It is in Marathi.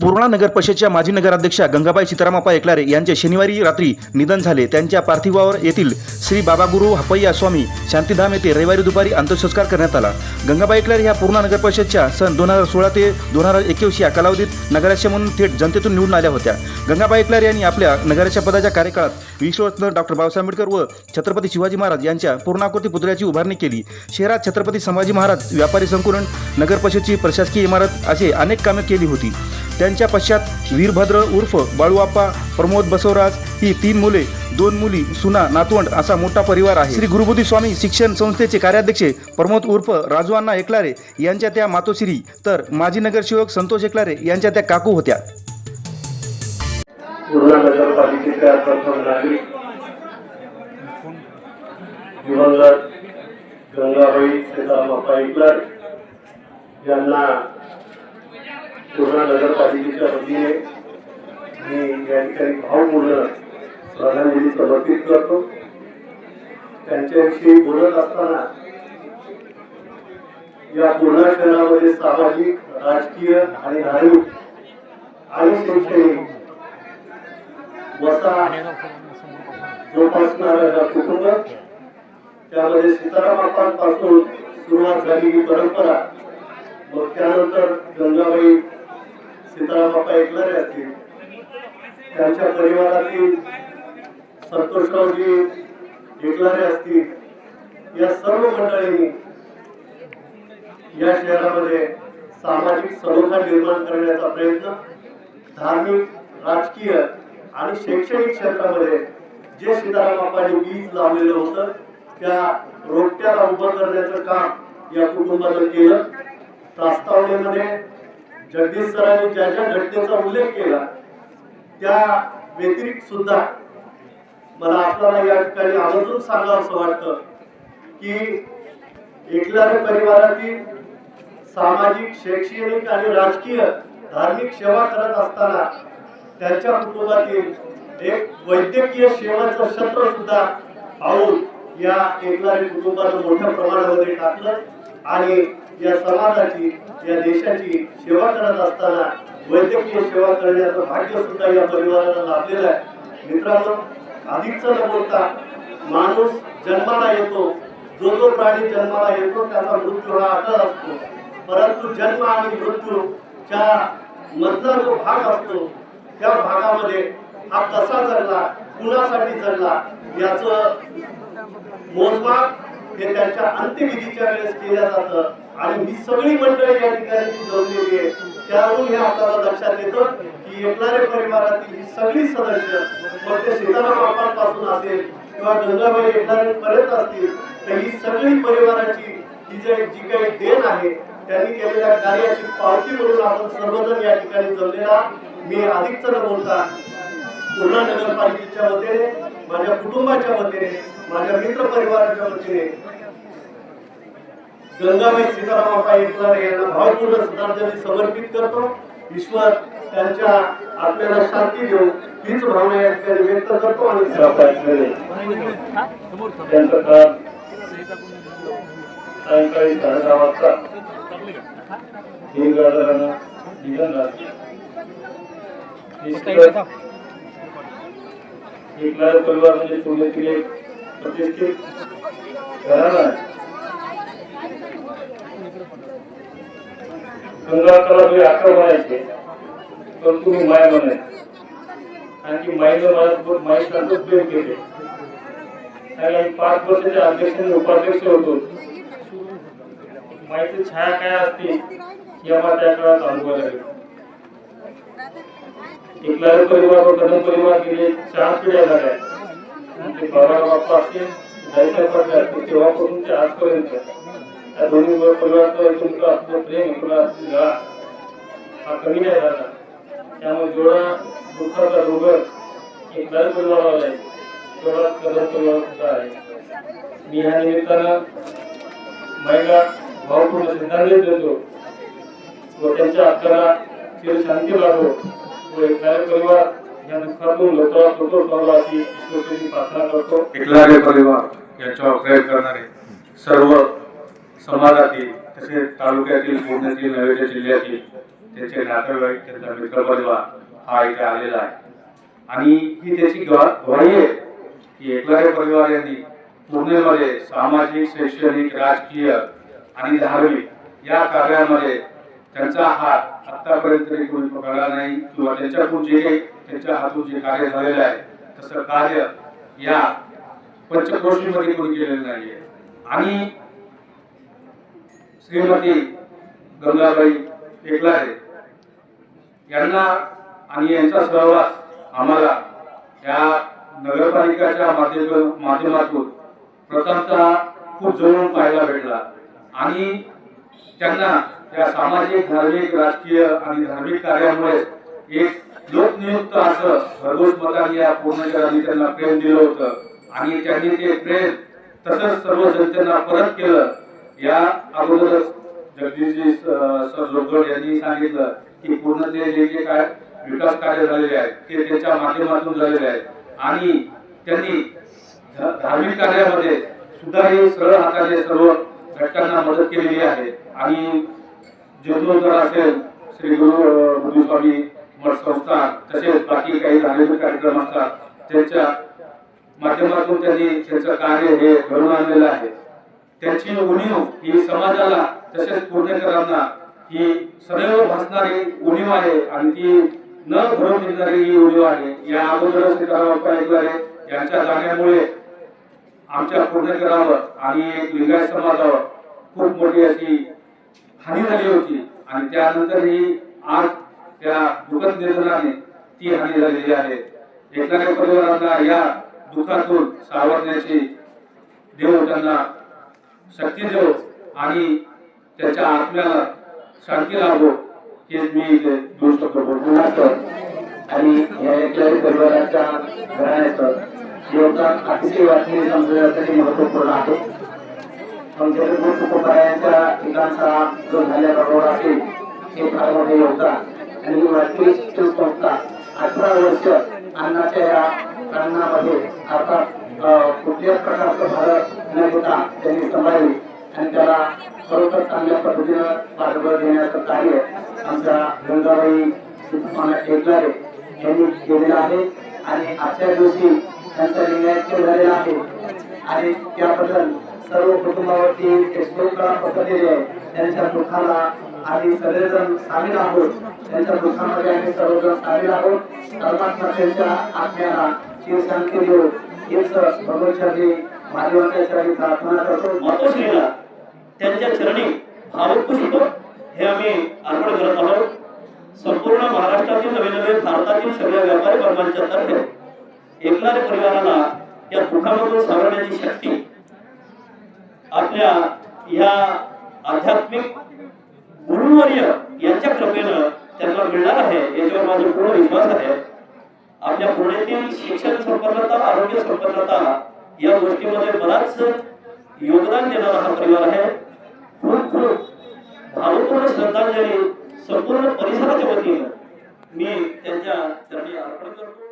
पूर्णा नगर परिषदेच्या माजी नगराध्यक्षा गंगाबाई सीतारामप्पा एकलारे यांचे शनिवारी रात्री निधन झाले. त्यांच्या पार्थिवावर येथील श्री बाबागुरु हपय्या स्वामी शांतीधाम येथे रविवारी दुपारी अंत्यसंस्कार करण्यात आला. गंगाबाई एकलारे ह्या पूर्णा नगरपरिषदच्या सन दोन हजार सोळा ते दोन हजार एकवीस या कालावधीत नगराध्यक्ष म्हणून थेट जनतेतून निवडून आल्या होत्या. गंगाबाई एकलारे यांनी आपल्या नगराच्या पदाच्या कार्यकाळात विश्वरत्न डॉक्टर बाबासाहेब आंबेडकर व छत्रपती शिवाजी महाराज यांच्या पूर्णाकृती पुतळ्याची उभारणी केली. शहरात छत्रपती संभाजी महाराज व्यापारी संकुलन नगर परिषदची प्रशासकीय इमारत असे अनेक कामे केली होती. त्यांच्या पश्चात वीरभद्र उर्फ बाळूआप्पा प्रमोद बसवराज ही तीन मुले दोन मुली सुना नातवंड असा मोठा परिवार आहे. श्री गुरुबुद्धी स्वामी शिक्षण संस्थेचे कार्याध्यक्ष प्रमोद उर्फ राजू अण्णा एकलारे यांच्या त्या मातोश्री तर माजी नगरसेवक संतोष एकलारे यांच्या त्या काकू होत्या. दिवंगत गंगाबाई इकलर यांना पूर्णा नगरपालिकेच्या वतीने मी या ठिकाणी भावपूर्ण श्रद्धांजली समर्पित करतो. त्यांच्याविषयी बोलत असताना या पूर्णा शहरामध्ये सामाजिक राजकीय आणि धार्मिक आणि शैक्षणिक वसा जोपासणारं कुटुंब त्यामध्ये सीतारामापासून सुरुवात झाली ही परंपरा मग त्यानंतर गंगाबाई सीतारामापा एकलारे असतील त्यांच्या परिवारातील संतोषरावजी एकलारे असतील या सर्व मंडळींनी या शहरामध्ये सामाजिक सलोखा निर्माण करण्याचा प्रयत्न धार्मिक राजकीय आणि शैक्षणिक क्षेत्रामध्ये जे सीतारामापांनी बीज लावलेलं होतं त्या रोपट्याला उभं करण्याचं काम या कुटुंबानं केलं. प्रस्तावनेमध्ये जगदीश सरांनी ज्या ज्या घटनेचा उल्लेख केला त्या व्यतिरिक्त सुद्धा मला आपल्याला या ठिकाणी आवर्जून सांगावं असं वाटतं की एकलारे परिवारातील सामाजिक शैक्षणिक आणि राजकीय धार्मिक सेवा करत असताना त्यांच्या कुटुंबातील एक वैद्यकीय सेवाचं क्षेत्र सुद्धा पाहून या एकलारे कुटुंबानं मोठ्या प्रमाणामध्ये टाकलं आणि या समाजाची या देशाची सेवा करत असताना वैद्यकीय सेवा करण्याचं भाग्य सुद्धा या परिवाराला लाभलेलं आहे. मित्रांनो अधिकच न बोलता माणूस जन्माला येतो. जो जो प्राणी जन्माला येतो त्याचा मृत्यू हा आकार असतो. परंतु जन्म आणि मृत्यूच्या मधला जो भाग असतो त्या भागामध्ये हा कसा जगला कुणासाठी जगला याचं मोजमाप हे त्यांच्या अंत्यविधीच्या वेळेस केलं जातं. आणि ही सगळी मंडळी या ठिकाणी जी जमलेली आहे. त्यावरून हे आपल्याला लक्षात येतं की एकलारे परिवारातील ही सगळी सदस्य मग ते सीताराम बाप्पांपासून असेल किंवा गंगाबाई एकलारे पर्यंत असतील तर ही सगळी परिवाराची ही जे जी काही देण आहे त्यांनी केलेल्या कार्याची पावती म्हणून आपण सर्वजण या ठिकाणी जमलेला मी अधिकच बोलता पूर्णा नगरपालिकेच्या वतीने माझ्या कुटुंबाच्या वतीने माझ्या मित्र परिवाराच्या वतीने गंगाबाई सीतारामप्पा एकलारे यांना भावपूर्ण श्रद्धांजली समर्पित करतो. ईश्वर त्यांच्या आपल्याला शांती देऊ हीच भावना या ठिकाणी व्यक्त करतो आणि त्यांचं काम सायंकाळी साडे वाजता. दीर्घ निधन झालं निश्चितच परिवार म्हणजे पुण्यातील एक प्रतिष्ठित घराणा आहे. गंगाकाला तुम्ही अकरा म्हणायचे. पण तुम्ही माय म्हणायचे. आणखी माईनं माझ्या माई सांगतो प्रेम केले. त्याला आम्ही पाच वर्षाचे अध्यक्ष आणि उपाध्यक्ष होतो. माईची छाया काय असते हे आम्हाला त्या काळात अनुभव लागेल. एकलारे परिवार व कदम परिवार गेले चार पिढ्या झाल्या. ते बाबा बाप्पा असतील जायचा पाटील असतील तेव्हापासून ते आजपर्यंत. या दोन्ही परिवाराचं तुमचं असलं प्रेम तुला हा कमी नाही झाला. त्यामुळे जेवढा दुःखाचा डोंगर एकलारे परिवाराला आहे. तेवढा कदम परिवार सुद्धा आहे. मी ह्या निमित्तानं महिला भावपूर्ण श्रद्धांजली देतो. व त्यांच्या आत्म्याला ते शांती लाभो व एकलारे परिवार या दुःखातून लवकरात अशी प्रार्थना करतो. एकलारे परिवार याच्यावर करणारे सर्व समाजातील तसेच तालुक्यातील पुण्यातील नवेच्या जिल्ह्यातील त्याचे नातेवाईक त्यांचा मित्रपरिवार हा इथे आलेला आहे. आणि ही त्याची ग्वा- ग्वाही आहे की एकलाय परिवार यांनी पुणेमध्ये सामाजिक शैक्षणिक राजकीय आणि धार्मिक या कार्यामध्ये त्यांचा हात आतापर्यंत तरी कोणी पकडला नाही किंवा त्यांच्याकडून जे त्यांच्या हातून जे कार्य झालेलं आहे तसं कार्य या पंचक्रोशीमध्ये कोणी केलेलं नाहीये. आणि श्रीमती गंगाबाई टेकलारे यांना आणि यांचा सहवास आम्हाला या नगरपालिकाच्या माध्यम माध्यमातून प्रथमतः खूप जवळून पाहायला भेटला. आणि त्यांना या सामाजिक धार्मिक राजकीय आणि धार्मिक कार्यामुळे एक लोकनियुक्त असं भरघोस मताने या पूर्ण जगाने त्यांना प्रेम दिलं होतं. आणि त्यांनी ते प्रेम तसंच सर्व जनतेला परत केलं. या अगोदरच जगदीशजी सर लोकगड यांनी सांगितलं की पूर्ण ते जे जे काय विकास कार्य झालेले आहेत ते त्यांच्या माध्यमातून झालेले आहेत. आणि त्यांनी धार्मिक कार्यामध्ये सुद्धा हे सरळ हाताने सर्व घटकांना मदत केलेली आहे. आणि जीर्णोद्धार असेल श्री गुरु गुरुस्वामी मठ संस्थान तसेच बाकी काही धार्मिक कार्यक्रम असतात त्यांच्या माध्यमातून त्यांनी त्यांचं कार्य हे घडून आणलेलं आहे. त्यांची उणीव ही समाजाला तसेच पुणेकरांना ही सदैव भासणारी उणीव आहे आणि ती न भरून निघणारी ही उणीव आहे. या अगोदर आहे. यांच्या जाण्यामुळे आमच्या पुणेकरावर आणि लिंगायत समाजावर खूप मोठी अशी हानी झाली होती. आणि त्यानंतर ही आज त्या दुःखद निधनाने ती हानी झालेली आहे. एकनाथ परिवारांना या दुःखातून सावरण्याची देव त्यांना शक्ती आणि त्याच्या आत्म्याला शांती लाभो हेच मी इथे दोन शब्द बोलतो आणि परिवाराच्या घराण्याचं योगदान अतिशय वाटणी समजण्यासाठी महत्त्वपूर्ण आहे. पंचायत कुटुंबायांच्या ठिकाणचा जो झालेला असेल हे फार मोठे योगदान. आणि वाटणी संस्था अठरा वर्ष अन्नाच्या या कारणामध्ये अर्थात कुठल्याच प्रकारचं भारत न घेता त्यांनी सांभाळली. आणि त्याला खरोखर चांगल्या पद्धतीनं पाठबळ देण्याचं कार्य आमच्या गंगाबाई सुखमाना यांनी केलेलं आहे. आणि आजच्या दिवशी त्यांचा निर्णय झालेला आहे. आणि त्याबद्दल सर्व कुटुंबावरती ते शोककळा पसरलेले आहे. त्यांच्या दुःखाला आम्ही सगळेजण सामील आहोत. त्यांच्या दुःखामध्ये आम्ही सर्वजण सामील आहोत. परमात्मा त्यांच्या आत्म्याला शिवशांती देऊ हेच भगवंताची महादेवाच्या चरणी प्रार्थना करतो. मातोश्रीला त्यांच्या चरणी भावपुष्प हे आम्ही अर्पण करत आहोत. संपूर्ण महाराष्ट्रातील नवे नवे भारतातील सगळ्या व्यापारी वर्गांच्या तर्फे एकनाथ परिवाराला या दुःखामधून सावरण्याची शक्ती आपल्या या आध्यात्मिक गुरुवर्य यांच्या कृपेनं त्यांना मिळणार आहे याच्यावर माझा पूर्ण विश्वास आहे. आपल्या पुण्यातील शिक्षण संपन्नता आरोग्य संपन्नता या गोष्टीमध्ये बराच योगदान देणारा हा परिवार आहे. खूप खूप भावपूर्ण श्रद्धांजली संपूर्ण परिसराच्या वतीनं मी त्यांच्या चरणी अर्पण करतो.